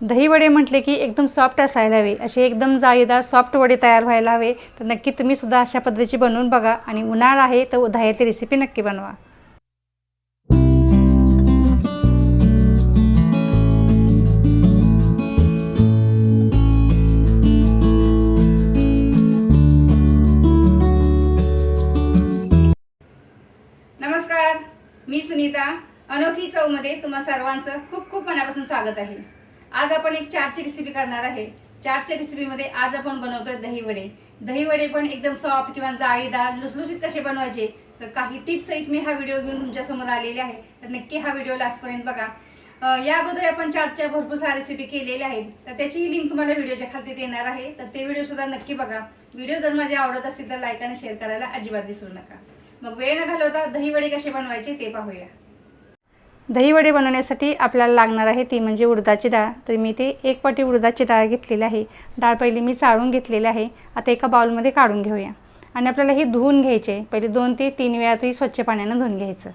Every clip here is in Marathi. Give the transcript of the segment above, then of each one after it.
दही वडे म्हटले की एकदम सॉफ्ट असायला हवे. असे एकदम जाळीदार सॉफ्ट वडे तयार व्हायला हवे. तर नक्की तुम्ही सुद्धा अशा पद्धतीची बनवून बघा. आणि उन्हाळा आहे तर दह्यातली रेसिपी नक्की बनवा. नमस्कार. मी सुनीता. अनोखी चवमध्ये तुम्हा सर्वांचं खूप खूप मनापासून स्वागत आहे. आज आपण एक चाटची रेसिपी करणार आहे. चाटच्या रेसिपीमध्ये आज आपण बनवतोय दही वडे पण एकदम सॉफ्ट किंवा जाळीदार लुसलुसीत कसे बनवायचे तर काही टिप्स सहित मी हा व्हिडिओ घेऊन तुमच्यासमोर आलेले आहे. तर नक्की हा व्हिडिओ लास्टपर्यंत बघा. या अगोदर आपण चाटच्या भरपूर साऱ्या रेसिपी केलेल्या आहेत. तर त्याचीही लिंक तुम्हाला व्हिडिओच्या खाली देणार आहे. तर ते व्हिडिओ सुद्धा नक्की बघा. व्हिडिओ जर माझे आवडत असतील तर लाईक आणि शेअर करायला अजिबात विसरू नका. मग वेळ न घालवता दहीवडे कसे बनवायचे ते पाहूया. दहीवडे बनवण्यासाठी आपल्याला लागणार आहे ती म्हणजे उडदाची डाळ. तर मी ते एक वाटी उडदाची डाळ घेतलेली आहे. डाळ पहिली मी चाळून घेतलेली आहे. आता एका बाउलमध्ये काढून घेऊया. आणि आपल्याला ही धुवून घ्यायचे आहे. पहिले दोन ते तीन वेळा तरी स्वच्छ पाण्यानं धुवून घ्यायचं.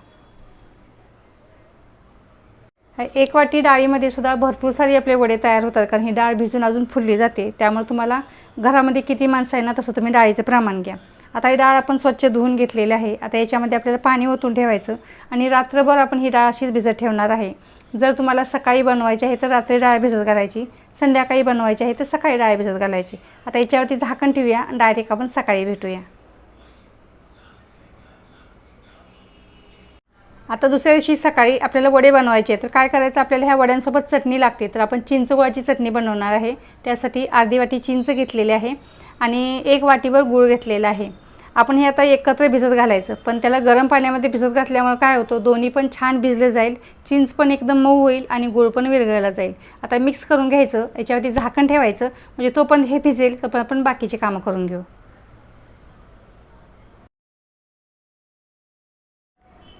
एक वाटी डाळीमध्ये सुद्धा भरपूर सारी आपले वडे तयार होतात. कारण ही डाळ भिजून अजून फुलली जाते. त्यामुळे तुम्हाला घरामध्ये किती माणसं आहे ना तसं तुम्ही डाळीचं प्रमाण घ्या. आता ही डाळ आपण स्वच्छ धुवून घेतलेली आहे. आता याच्यामध्ये आपल्याला पाणी ओतून ठेवायचं आणि रात्रभर आपण ही डाळ अशीच भिजत ठेवणार आहे. जर तुम्हाला सकाळी बनवायची आहे तर रात्री डाळ भिजत घालायची. संध्याकाळी बनवायची आहे तर सकाळी डाळ भिजत घालायची. आता याच्यावरती झाकण ठेवूया डायरेक्ट आपण सकाळी भेटूया. आता दुसऱ्या दिवशी सकाळी आपल्याला वडे बनवायचे तर काय करायचं? आपल्याला ह्या वड्यांसोबत चटणी लागते. तर आपण चिंचगुळाची चटणी बनवणार आहे. त्यासाठी अर्धी वाटी चिंच घेतलेली आहे आणि एक वाटीवर गूळ घेतलेला आहे. आपण हे आता एकत्र भिजत घालायचं. पण त्याला गरम पाण्यामध्ये भिजत घातल्यामुळे काय होतं? दोन्ही पण छान भिजले जाईल. चिंच पण एकदम मऊ होईल आणि गूळ पण विरघळला जाईल. आता मिक्स करून घ्यायचं. याच्यावरती झाकण ठेवायचं. म्हणजे तो पण हे भिजेल. तर पण आपण बाकीची कामं करून घेऊ.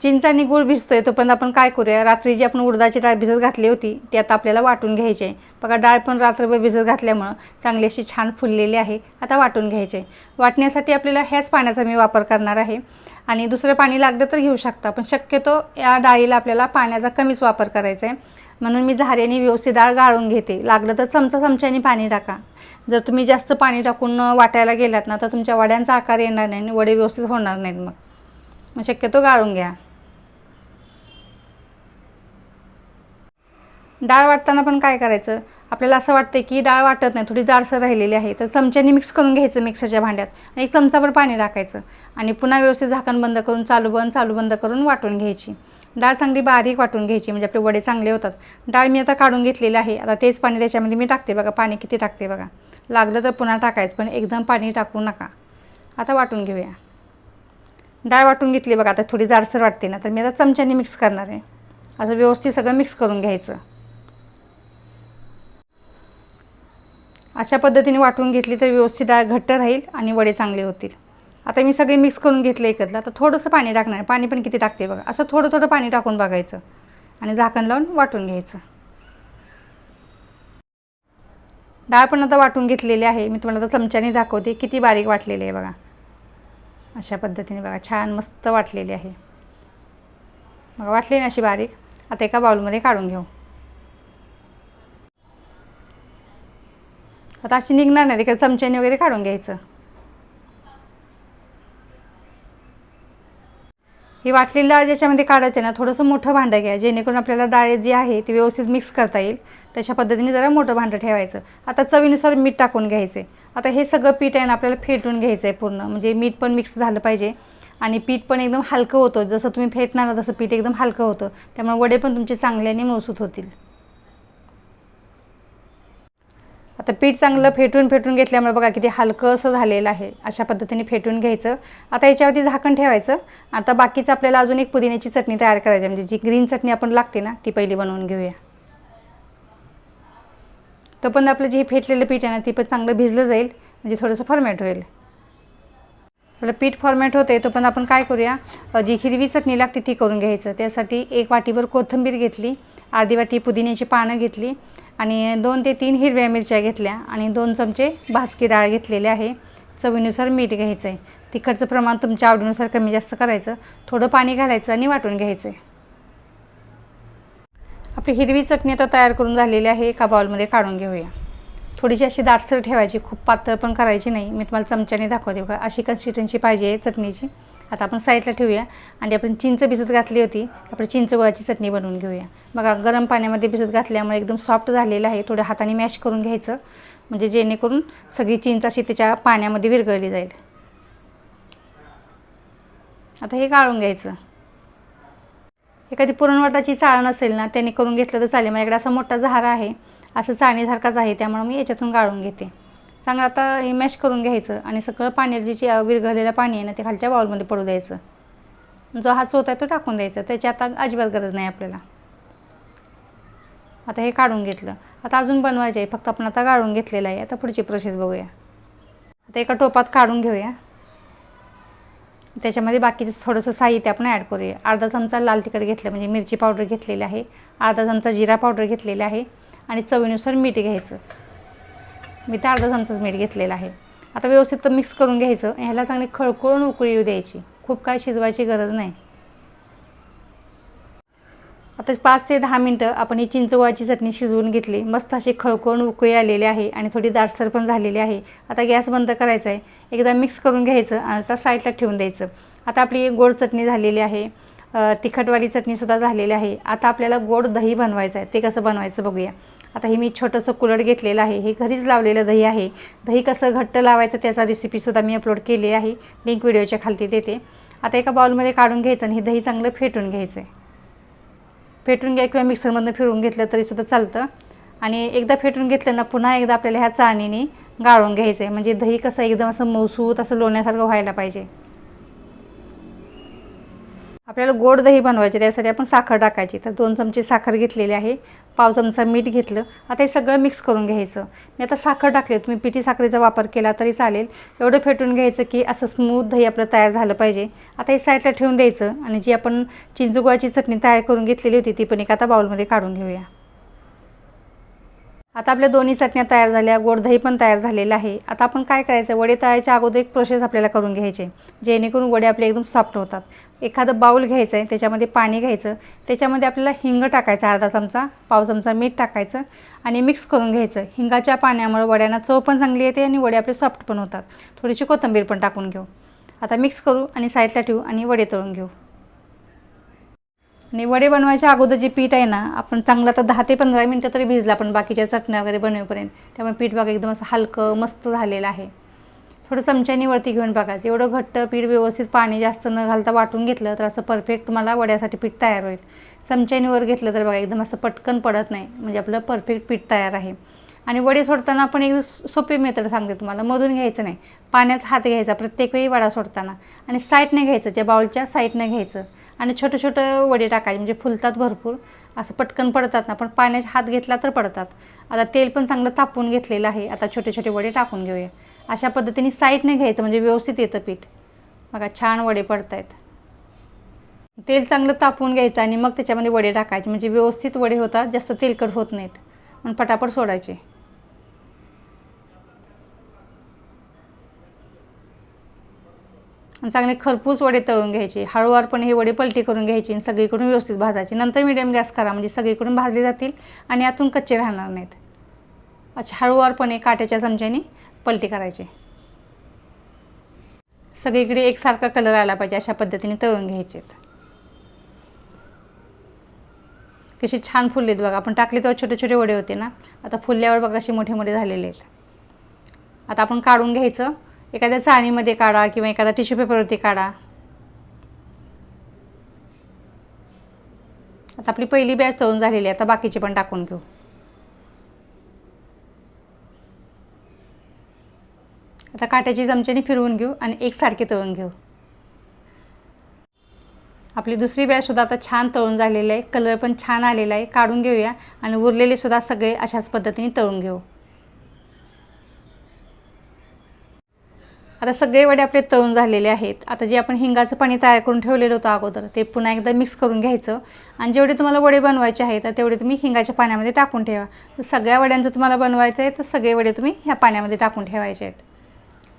चिंच आणि गुळ भिजतोय तोपर्यंत आपण काय करूया? रात्री जी आपण उडदाची डाळ भिजत घातली होती ती आता आपल्याला वाटून घ्यायची आहे. बघा डाळ पण रात्रभर भिजत घातल्यामुळं चांगली अशी छान फुललेली आहे. आता वाटून घ्यायचे. वाटण्यासाठी आपल्याला ह्याच पाण्याचा मी वापर करणार आहे. आणि दुसरं पाणी लागलं तर घेऊ शकता पण शक्यतो या डाळीला आपल्याला पाण्याचा कमीच वापर करायचा आहे. म्हणून मी झाऱ्याने व्यवस्थित डाळ गाळून घेते. लागलं तर चमचा चमच्याने पाणी टाका. जर तुम्ही जास्त पाणी टाकून वाटायला गेलात ना तर तुमच्या वड्यांचा आकार येणार नाही आणि वडे व्यवस्थित होणार नाहीत मग. मग शक्यतो गाळून घ्या. डाळ वाटताना पण काय करायचं? आपल्याला असं वाटतं की डाळ वाटत नाही थोडी जाडसर राहिलेली आहे तर चमच्याने मिक्स करून घ्यायचं मिक्सरच्या भांड्यात आणि एक चमचाभर पाणी टाकायचं आणि पुन्हा व्यवस्थित झाकण बंद करून चालू बंद चालू बंद करून वाटून घ्यायची. डाळ चांगली बारीक वाटून घ्यायची म्हणजे आपले वडे चांगले होतात. डाळ मी आता काढून घेतलेली आहे आता तेच पाणी त्याच्यामध्ये मी टाकते बघा पाणी किती टाकते बघा. लागलं तर पुन्हा टाकायचं पण एकदम पाणी टाकू नका. आता वाटून घेऊया. डाळ वाटून घेतली बघा आता थोडी जाडसर वाटते ना तर मी आता चमच्याने मिक्स करणार आहे. असं व्यवस्थित सगळं मिक्स करून घ्यायचं. अशा पद्धतीने वाटून घेतली तर व्यवस्थित डाळ घट्ट राहील आणि वडे चांगले होतील. आता मी सगळे मिक्स करून घेतलं एकत्र. तर थोडंसं पाणी टाकणार पाणी पण किती टाकते बघा. असं थोडं थोडं पाणी टाकून बघायचं आणि झाकण लावून वाटून घ्यायचं. डाळ पण आता वाटून घेतलेली आहे. मी तुम्हाला आता चमच्याने दाखवते. किती बारीक वाटलेली आहे बघा. अशा पद्धतीने बघा. छान मस्त वाटलेली आहे. बघा वाटली ना अशी बारीक? आता एका बाउलमध्ये काढून घेऊ. आता अशी निघणार नाही तिकडे चमच्याने वगैरे काढून घ्यायचं. ही वाटलेली डाळ ज्याच्यामध्ये काढायचं आहे ना थोडंसं मोठं भांडं घ्या जेणेकरून आपल्याला डाळ जी आहे ती व्यवस्थित मिक्स करता येईल. तशा पद्धतीने जरा मोठं भांडं ठेवायचं. आता चवीनुसार मीठ टाकून घ्यायचं आहे आता हे सगळं पीठ आहे ना आपल्याला फेटून घ्यायचं आहे पूर्ण. म्हणजे मीठ पण मिक्स झालं पाहिजे. आणि पीठ पण एकदम हलकं होतं. जसं तुम्ही फेटणार ना तसं पीठ एकदम हलकं होतं. त्यामुळे वडे पण तुमचे चांगले आणि मौसूत होतील. आता पीठ चांगलं फेटून फेटून घेतल्यामुळे बघा किती हलकं असं झालेलं आहे. अशा पद्धतीने फेटून घ्यायचं. आता याच्यावरती झाकण ठेवायचं. आता बाकीचं आपल्याला अजून एक पुदिन्याची चटणी तयार करायची म्हणजे जी ग्रीन चटणी आपण लागते ना ती पहिली बनवून घेऊया. तर पण आपलं जे फेटलेलं पीठ आहे ना ती पण चांगलं भिजलं जाईल. म्हणजे थोडंसं फॉर्मॅट होईल. आपलं पीठ फॉर्मॅट होते तो पण आपण काय करूया? जी हिरवी चटणी लागते ती करून घ्यायचं. त्यासाठी एक वाटीभर कोथिंबीर घेतली. अर्धी वाटी पुदिन्याची पानं घेतली. आणि दोन ते तीन हिरव्या मिरच्या घेतल्या आणि दोन चमचे भाजकी डाळ घेतलेली आहे. चवीनुसार मीठ घ्यायचं आहे तिखटचं प्रमाण तुमच्या आवडीनुसार कमी जास्त करायचं. थोडं पाणी घालायचं आणि वाटून घ्यायचं आहे आपली हिरवी चटणी आता तयार करून झालेली आहे. एका बाउलमध्ये काढून घेऊया. थोडीशी अशी दाटसर ठेवायची. खूप पातळ पण करायची नाही. मी तुम्हाला चमच्याने दाखवते बघा. अशी कन्सिस्टन्सी पाहिजे आहे चटणीची. आता आपण साईडला ठेवूया. आणि आपण चिंच भिजत घातली होती. आपण चिंच गुळाची चटणी बनवून घेऊया. बघा गरम पाण्यामध्ये भिजत घातल्यामुळे एकदम सॉफ्ट झालेलं आहे. थोडं हाताने मॅश करून घ्यायचं. म्हणजे जेणेकरून सगळी चिंच अशी त्याच्या पाण्यामध्ये विरघळली जाईल. आता हे गाळून घ्यायचं. एखादी पुरणवटाची चाळण असेल ना त्याने करून घेतलं तर चालेल. माझ्याकडे असा मोठा झारा आहे. असं चाळणीसारखाच आहे. त्यामुळे मी याच्यातून गाळून घेते. चांगलं आता हे मॅश करून घ्यायचं आणि सगळं पाणी जे जे विरघळलेलं पाणी आहे ना ते खालच्या बाउलमध्ये पडू द्यायचं. जो हा चोत आहे तो टाकून द्यायचा. त्याची आता अजिबात गरज नाही आपल्याला. आता हे काढून घेतलं. आता अजून बनवायचे आहे. फक्त आपण आता गाळून घेतलेलं आहे. आता पुढची प्रोसेस बघूया. आता एका टोपात काढून घेऊया. त्याच्यामध्ये बाकीचं थोडंसं साहित्य आपण ॲड करूया. अर्धा चमचा लाल तिखट घेतलं म्हणजे मिरची पावडर घेतलेली आहे. अर्धा चमचा जिरा पावडर घेतलेला आहे. आणि चवीनुसार मीठ घ्यायचं. मी तर अर्धा चमचाच मीठ घेतलेलं आहे. आता व्यवस्थित मिक्स करून घ्यायचं. ह्याला चांगली खळखळून उकळी येऊ द्यायची. खूप काय शिजवायची गरज नाही. आता पाच ते दहा मिनटं आपण ही चिंचगोळाची चटणी शिजवून घेतली. मस्त अशी खळखळून उकळी आलेली आहे आणि थोडी दाटसर पण झालेली आहे. आता गॅस बंद करायचा आहे. एकदा मिक्स करून घ्यायचं आणि आता साईडला ठेवून द्यायचं. आता आपली गोड चटणी झालेली आहे. तिखटवाली चटणीसुद्धा झालेली आहे. आता आपल्याला गोड दही बनवायचं आहे. ते कसं बनवायचं बघूया. आता हे मी छोटंसं कुलट घेतलेलं आहे. हे घरीच लावलेलं दही आहे. दही कसं घट्ट लावायचं त्याचा रेसिपीसुद्धा मी अपलोड केली आहे. लिंक व्हिडिओच्या खालती देते. आता एका बाउलमध्ये काढून घ्यायचं आणि हे दही चांगलं फेटून घ्यायचं आहे फेटून घ्या किंवा मिक्सरमधनं फिरून घेतलं तरीसुद्धा चालतं. आणि एकदा फेटून घेतलं ना पुन्हा एकदा आपल्याला ह्या चाळणीने गाळून घ्यायचं आहे म्हणजे दही कसं एकदम असं मौसूत असं लोण्यासारखं व्हायला पाहिजे. आपल्याला गोड दही बनवायचे त्यासाठी आपण साखर टाकायची. तर दोन चमचे साखर घेतलेली आहे. पाव चमचा मीठ घेतलं. आता हे सगळं मिक्स करून घ्यायचं. मी आता साखर टाकले. तुम्ही पिठी साखरेचा वापर केला तरी चालेल. एवढं फेटून घ्यायचं की असं स्मूथ दही आपलं तयार झालं पाहिजे. आता हे साईडला ठेवून द्यायचं आणि जी आपण चिंचगुळाची चटणी तयार करून घेतलेली होती ती पण एक आता बाउलमध्ये काढून घेऊया. आता आपल्या दोन्ही चटण्या तयार झाल्या गोड दही पण तयार झालेलं आहे. आता आपण काय करायचं? वडे तळायच्या अगोदर एक प्रोसेस आपल्याला करून घ्यायचे जेणेकरून वडे आपले एकदम सॉफ्ट होतात. एखादं बाऊल घ्यायचं आहे त्याच्यामध्ये पाणी घ्यायचं त्याच्यामध्ये आपल्याला हिंग टाकायचं अर्धा चमचा पाव चमचा मीठ टाकायचं आणि मिक्स करून घ्यायचं. हिंगाच्या पाण्यामुळे वड्यांना चव पण चांगली येते आणि वडे आपले सॉफ्ट पण होतात. थोडीशी कोथिंबीर पण टाकून घेऊ. आता मिक्स करू आणि साईडला ठेवू आणि वडे तळून घेऊ. आणि वडे बनवायच्या अगोदर जे पीठ आहे ना आपण चांगलं आता दहा ते पंधरा मिनटं तरी भिजलं आपण बाकीच्या चटण्या वगैरे बनवेपर्यंत. त्यामुळे पीठ बघा एकदम असं हलकं मस्त झालेलं आहे. थोडं चमच्यानी वरती घेऊन बघायचं एवढं घट्ट पीठ व्यवस्थित पाणी जास्त न घालता वाटून घेतलं तर असं परफेक्ट तुम्हाला वड्यासाठी पीठ तयार होईल. चमच्यानी वर घेतलं तर बघा एकदम असं पटकन पडत नाही. म्हणजे आपलं परफेक्ट पीठ तयार आहे. आणि वडे सोडताना आपण एक सोपे मेथड सांगते तुम्हाला. मधून घ्यायचं नाही. पाण्याचा हात घ्यायचा प्रत्येक वेळी वडा सोडताना. आणि साईडने घ्यायचं ज्या बाउलच्या साईडने घ्यायचं. आणि छोटे छोटं वडे टाकायचे म्हणजे फुलतात भरपूर. असं पटकन पडतात ना पण पाण्याचा हात घेतला तर पडतात. आता तेल पण चांगलं तापून घेतलेलं आहे. आता छोटे छोटे वडे टाकून घेऊया. अशा पद्धतीने साईडने घ्यायचं म्हणजे व्यवस्थित येतं पीठ. बघा छान वडे पडत आहेत तेल चांगलं तापून घ्यायचं आणि मग त्याच्यामध्ये वडे टाकायचे. म्हणजे व्यवस्थित वडे होतात जास्त तेलकट होत नाहीत. पण पटापट सोडायचे. चांगले खरपूस वडे तळून घ्यायचे हळूवारपणे हे वडे पलटी करून घ्यायची आणि सगळीकडून व्यवस्थित भाजायचे. नंतर मिडियम गॅस करा म्हणजे सगळीकडून भाजले जातील आणि आतून कच्चे राहणार नाहीत. अच्छा हळूवारपणे काट्याच्या चमच्याने पलटी करायचे. सगळीकडे एकसारखा कलर आला पाहिजे अशा पद्धतीने तळून घ्यायचेत कशी छान फुललेत बघा. आपण टाकले तेव्हा छोटे छोटे वडे होते ना. आता फुलल्यावर बघा असे मोठे मोठे झालेले आहेत. आता आपण काढून घ्यायचं. एखाद्या चाळणीमध्ये काढा किंवा एखादा टिश्यू पेपरवरती काढा. आता आपली पहिली बॅच तळून झालेली आहे आता बाकीची पण टाकून घेऊ. आता काट्याची चमच्याने फिरवून घेऊ आणि एकसारखे तळून घेऊ. आपली दुसरी बॅचसुद्धा आता छान तळून झालेली आहे कलर पण छान आलेला आहे काढून घेऊया आणि उरलेले सुद्धा सगळे अशाच पद्धतीने तळून घेऊ. आता सगळे वडे आपले तळून झालेले आहेत. आता जे आपण हिंगाचं पाणी तयार करून ठेवलेलं होतं अगोदर ते पुन्हा एकदा मिक्स करून घ्यायचं. आणि जेवढे तुम्हाला वडे बनवायचे आहेत तर तेवढे तुम्ही हिंगाच्या पाण्यामध्ये टाकून ठेवा. तर सगळ्या वड्यांचं तुम्हाला बनवायचं आहे तर सगळे वडे तुम्ही ह्या पाण्यामध्ये टाकून ठेवायचे आहेत.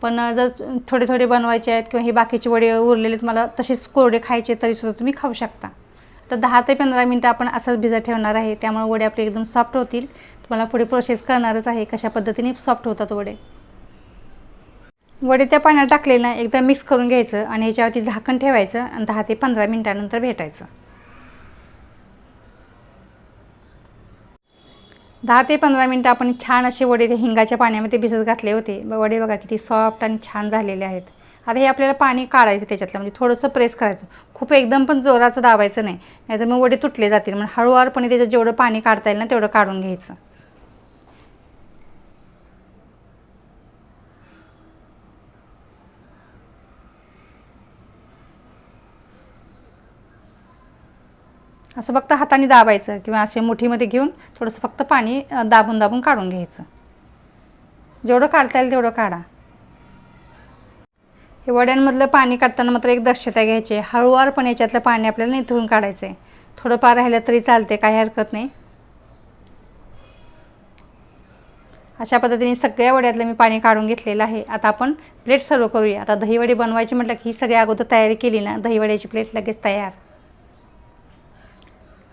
पण जर थोडे थोडे बनवायचे आहेत किंवा हे बाकीचे वडे उरलेले तुम्हाला तसेच कोरडे खायचे तरीसुद्धा तुम्ही खाऊ शकता. तर दहा ते पंधरा मिनटं आपण असंच भिजत ठेवणार आहे. त्यामुळे वडे आपले एकदम सॉफ्ट होतील. तुम्हाला पुढे प्रोसेस करणारच आहे कशा पद्धतीने सॉफ्ट होतात वडे. वडे त्या पाण्यात टाकलेलं ना एकदा मिक्स करून घ्यायचं आणि ह्याच्यावरती झाकण ठेवायचं आणि दहा ते पंधरा मिनटानंतर भेटायचं. दहा ते पंधरा मिनटं आपण छान असे वडे ते हिंगाच्या पाण्यामध्ये भिजत घातले होते. वडे बघा किती सॉफ्ट आणि छान झालेले आहेत. आता हे आपल्याला पाणी काढायचं त्याच्यातलं म्हणजे थोडंसं प्रेस करायचं. खूप एकदम पण जोराचं दाबायचं नाही. नाहीतर मग वडे तुटले जातील. मग हळूवारपणे त्याच्यात जेवढं पाणी काढता येईल ना तेवढं काढून घ्यायचं. असं फक्त हाताने दाबायचं किंवा असे मुठीमध्ये घेऊन थोडंसं फक्त पाणी दाबून दाबून काढून घ्यायचं. जेवढं काढता येईल तेवढं काढा. हे वड्यांमधलं पाणी काढताना मात्र एक दक्षता घ्यायची आहे. हळूवारपणे याच्यातलं पाणी आपल्याला निथळून काढायचं आहे थोडंफार राहिलं तरी चालते काही हरकत नाही. अशा पद्धतीने सगळ्या वड्यातलं मी पाणी काढून घेतलेलं आहे. आता आपण प्लेट सर्व करूया. आता दहीवडी बनवायची म्हटलं की ही सगळ्या अगोदर तयारी केली ना दहीवड्याची प्लेट लगेच तयार.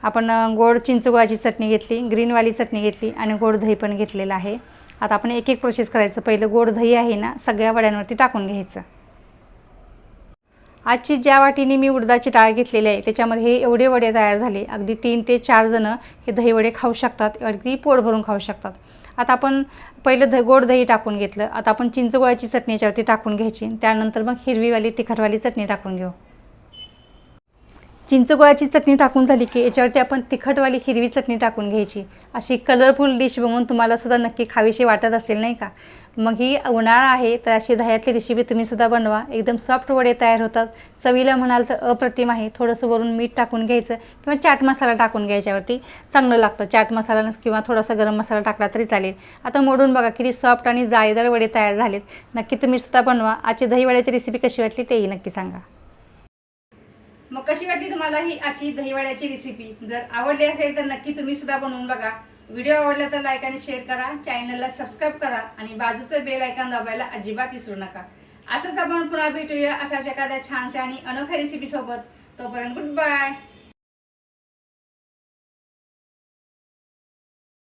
आपण गोड चिंचगुळाची चटणी घेतली ग्रीनवाली चटणी घेतली आणि गोड दही पण घेतलेलं आहे. आता आपण एक एक प्रोसेस करायचं. पहिलं गोड दही आहे ना सगळ्या वड्यांवरती टाकून घ्यायचं. आजची ज्या वाटीने मी उडदाची डाळ घेतलेली आहे त्याच्यामध्ये हे एवढे वडे तयार झाले. अगदी तीन ते चार जणं हे दही वडे खाऊ शकतात. अगदी पोट भरून खाऊ शकतात. आता आपण पहिलं द गोड दही टाकून घेतलं. आता आपण चिंचगुळाची चटणी याच्यावरती टाकून घ्यायची. त्यानंतर मग हिरवीवाली तिखटवाली चटणी टाकून घेऊ. चिंचगोळाची चटणी टाकून झाली की याच्यावरती आपण तिखटवाली हिरवी चटणी टाकून घ्यायची. अशी कलरफुल डिश बघून तुम्हाला सुद्धा नक्की खावीशी वाटत असेल नाही का? मग ही उन्हाळा आहे तर अशी दह्यातली रेसिपी तुम्ही सुद्धा बनवा. एकदम सॉफ्ट वडे तयार होतात. चवीला म्हणाल तर अप्रतिम आहे. थोडंसं वरून मीठ टाकून घ्यायचं किंवा चाट मसाला टाकून घ्यायच्यावरती. चांगलं लागतं चाट मसाला किंवा थोडासा गरम मसाला टाकला तरी चालेल. आता मोडून बघा किती सॉफ्ट आणि जाळीदार वडे तयार झालेत. नक्की तुम्ही सुद्धा बनवा. आजची दही वड्याची रेसिपी कशी वाटली तेही नक्की सांगा. मग कशी वाटली तुम्हाला ही आजची दहीवड्याची रेसिपी जर आवडली असेल तर नक्की तुम्ही सुद्धा बनवून बघा. व्हिडिओ आवडला तर लाईक आणि शेअर करा. चॅनलला सबस्क्राईब करा आणि बाजूचं बेल आयकॉन दाबायला अजिबात विसरू नका. असंच आपण पुन्हा भेटूया अशाच एखाद्या छानशा आणि अनोख्या रेसिपी सोबत. तोपर्यंत गुड बाय